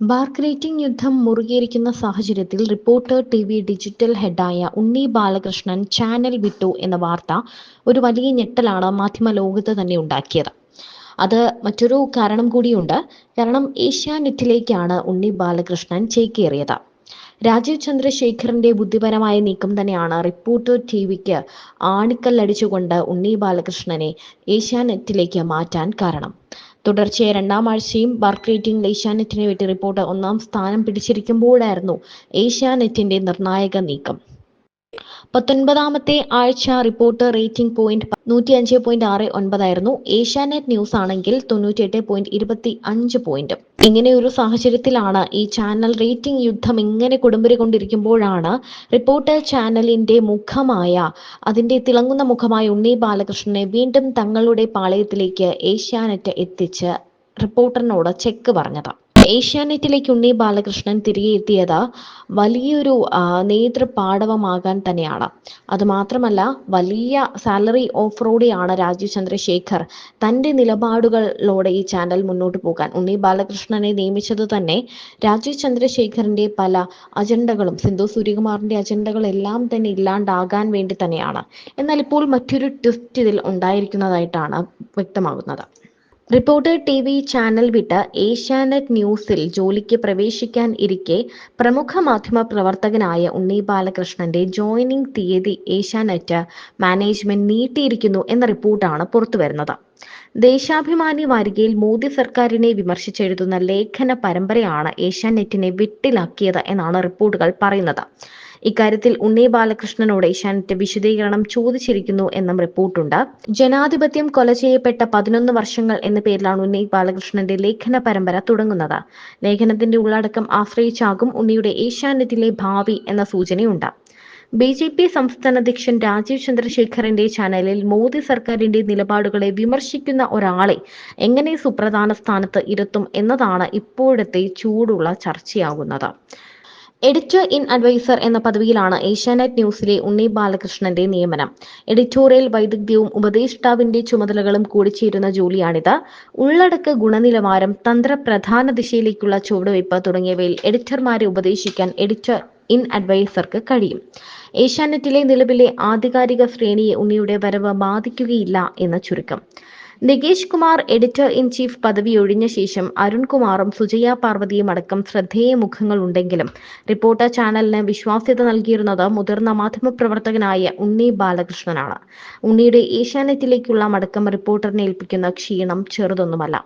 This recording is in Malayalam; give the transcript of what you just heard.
ബാർക്ക് റേറ്റിംഗ് യുദ്ധം മുറുകിയിരിക്കുന്ന സാഹചര്യത്തിൽ റിപ്പോർട്ടർ ടി വി ഡിജിറ്റൽ ഹെഡായ ഉണ്ണി ബാലകൃഷ്ണൻ ചാനൽ വിട്ടു എന്ന വാർത്ത ഒരു വലിയ ഞെട്ടലാണ് മാധ്യമ ലോകത്ത് തന്നെ ഉണ്ടാക്കിയത്. അത് മറ്റൊരു കാരണം കൂടിയുണ്ട്. കാരണം ഏഷ്യാനെറ്റിലേക്കാണ് ഉണ്ണി ബാലകൃഷ്ണൻ ചേക്കേറിയത്. രാജീവ് ചന്ദ്രശേഖറിന്റെ ബുദ്ധിപരമായ നീക്കം തന്നെയാണ് റിപ്പോർട്ടർ ടി വിക്ക് ആണിക്കല്ലടിച്ചുകൊണ്ട് ഉണ്ണി ബാലകൃഷ്ണനെ ഏഷ്യാനെറ്റിലേക്ക് മാറ്റാൻ കാരണം. തുടർച്ചയായ രണ്ടാം ആഴ്ചയും ബാർക്ക് റേറ്റിംഗിൽ ഏഷ്യാനെറ്റിനെ വിട്ട് റിപ്പോർട്ട് ഒന്നാം സ്ഥാനം പിടിച്ചിരിക്കുമ്പോഴായിരുന്നു ഏഷ്യാനെറ്റിന്റെ നിർണായക നീക്കം. പത്തൊൻപതാമത്തെ ആഴ്ച റിപ്പോർട്ട് റേറ്റിംഗ് പോയിന്റ് നൂറ്റി അഞ്ച് പോയിന്റ് ആറ് ഒൻപതായിരുന്നു. ഏഷ്യാനെറ്റ് ന്യൂസ് ആണെങ്കിൽ തൊണ്ണൂറ്റിയെട്ട് പോയിന്റ് ഇരുപത്തി അഞ്ച് പോയിന്റ്. ഇങ്ങനെ ഒരു സാഹചര്യത്തിലാണ് ഈ ചാനൽ റേറ്റിംഗ് യുദ്ധം ഇങ്ങനെ കൊടുമ്പരി കൊണ്ടിരിക്കുമ്പോഴാണ് റിപ്പോർട്ടർ ചാനലിന്റെ മുഖമായ അതിന്റെ തിളങ്ങുന്ന മുഖമായ ഉണ്ണി ബാലകൃഷ്ണനെ വീണ്ടും തങ്ങളുടെ പാളയത്തിലേക്ക് ഏഷ്യാനെറ്റ് എത്തിച്ച് റിപ്പോർട്ടറിനോട് ചെക്ക് പറഞ്ഞത്. ഏഷ്യാനെറ്റിലേക്ക് ഉണ്ണി ബാലകൃഷ്ണൻ തിരികെ എത്തിയത് വലിയൊരു നേതൃപാടവമാകാൻ തന്നെയാണ്. അതുമാത്രമല്ല വലിയ സാലറി ഓഫറോടെയാണ് രാജീവ് ചന്ദ്രശേഖർ തന്റെ നിലപാടുകളിലൂടെ ഈ ചാനൽ മുന്നോട്ട് പോകാൻ. ഉണ്ണി ബാലകൃഷ്ണനെ നിയമിച്ചത് തന്നെ രാജീവ് ചന്ദ്രശേഖറിന്റെ പല അജണ്ടകളും സിന്ധു സൂര്യകുമാറിന്റെ അജണ്ടകളെല്ലാം തന്നെ ഇല്ലാണ്ടാകാൻ വേണ്ടി തന്നെയാണ്. എന്നാൽ ഇപ്പോൾ മറ്റൊരു ട്വിസ്റ്റ് ഇതിൽ ഉണ്ടായിരിക്കുന്നതായിട്ടാണ് വ്യക്തമാകുന്നത്. റിപ്പോർട്ടർ ടി വി ചാനൽ വിട്ട ഏഷ്യാനെറ്റ് ന്യൂസിൽ ജോലിക്ക് പ്രവേശിക്കാൻ ഇരിക്കെ പ്രമുഖ മാധ്യമ പ്രവർത്തകനായ ഉണ്ണി ബാലകൃഷ്ണന്റെ ജോയിനിങ് തീയതി ഏഷ്യാനെറ്റ് മാനേജ്മെന്റ് നീട്ടിയിരിക്കുന്നു എന്ന റിപ്പോർട്ടാണ് പുറത്തുവരുന്നത്. ദേശാഭിമാനി വാരികയിൽ മോദി സർക്കാരിനെ വിമർശിച്ചെഴുതുന്ന ലേഖന പരമ്പരയാണ് ഏഷ്യാനെറ്റിനെ വിട്ടിലാക്കിയത് എന്നാണ് റിപ്പോർട്ടുകൾ പറയുന്നത്. ഇക്കാര്യത്തിൽ ഉണ്ണി ബാലകൃഷ്ണനോട് ഏഷ്യാനെറ്റ് വിശദീകരണം ചോദിച്ചിരിക്കുന്നു എന്നും റിപ്പോർട്ടുണ്ട്. ജനാധിപത്യം കൊല ചെയ്യപ്പെട്ട പതിനൊന്ന് വർഷങ്ങൾ എന്ന പേരിലാണ് ഉണ്ണി ബാലകൃഷ്ണന്റെ ലേഖന പരമ്പര തുടങ്ങുന്നത്. ലേഖനത്തിന്റെ ഉള്ളടക്കം ആശ്രയിച്ചാകും ഉണ്ണിയുടെ ഏഷ്യാനെറ്റിലെ ഭാവി എന്ന സൂചനയുണ്ട്. ബി ജെ പി സംസ്ഥാന അധ്യക്ഷൻ രാജീവ് ചന്ദ്രശേഖറിന്റെ ചാനലിൽ മോദി സർക്കാരിന്റെ നിലപാടുകളെ വിമർശിക്കുന്ന ഒരാളെ എങ്ങനെ സുപ്രധാന സ്ഥാനത്ത് ഇരുത്തും എന്നതാണ് ഇപ്പോഴത്തെ ചൂടുള്ള ചർച്ചയാകുന്നത്. എഡിറ്റർ ഇൻ അഡ്വൈസർ എന്ന പദവിയിലാണ് ഏഷ്യാനെറ്റ് ന്യൂസിലെ ഉണ്ണി ബാലകൃഷ്ണന്റെ നിയമനം. എഡിറ്റോറിയൽ വൈദഗ്ധ്യവും ഉപദേഷ്ടാവിന്റെ ചുമതലകളും കൂടിച്ചേരുന്ന ജോലിയാണിത്. ഉള്ളടക്ക ഗുണനിലവാരം തന്ത്രപ്രധാന ദിശയിലേക്കുള്ള ചുവടുവയ്പ് തുടങ്ങിയവയിൽ എഡിറ്റർമാരെ ഉപദേശിക്കാൻ എഡിറ്റർ ഇൻ അഡ്വൈസർക്ക് കഴിയും. ഏഷ്യാനെറ്റിലെ നിലവിലെ ആധികാരിക ശ്രേണിയെ ഉണ്ണിയുടെ വരവ് ബാധിക്കുകയില്ല എന്ന ചുരുക്കം. Nikesh Kumar editor in chief പദവി ഒഴിഞ്ഞ ശേഷം അരുൺകുമാറും സുജയ പാർവതിയും അടക്കം ശ്രദ്ധേയ മുഖങ്ങൾ ഉണ്ടെങ്കിലും റിപ്പോർട്ടർ ചാനലിന് വിശ്വാസ്യത നൽകിയിരുന്നത് മുതിർന്ന മാധ്യമപ്രവർത്തകനായ ഉണ്ണി ബാലകൃഷ്ണനാണ്. ഉണ്ണിയുടെ ഏഷ്യാനെറ്റിലേക്കുള്ള മടക്കം റിപ്പോർട്ടറിനെ ഏൽപ്പിക്കുന്ന ക്ഷീണം ചെറുതൊന്നുമല്ല.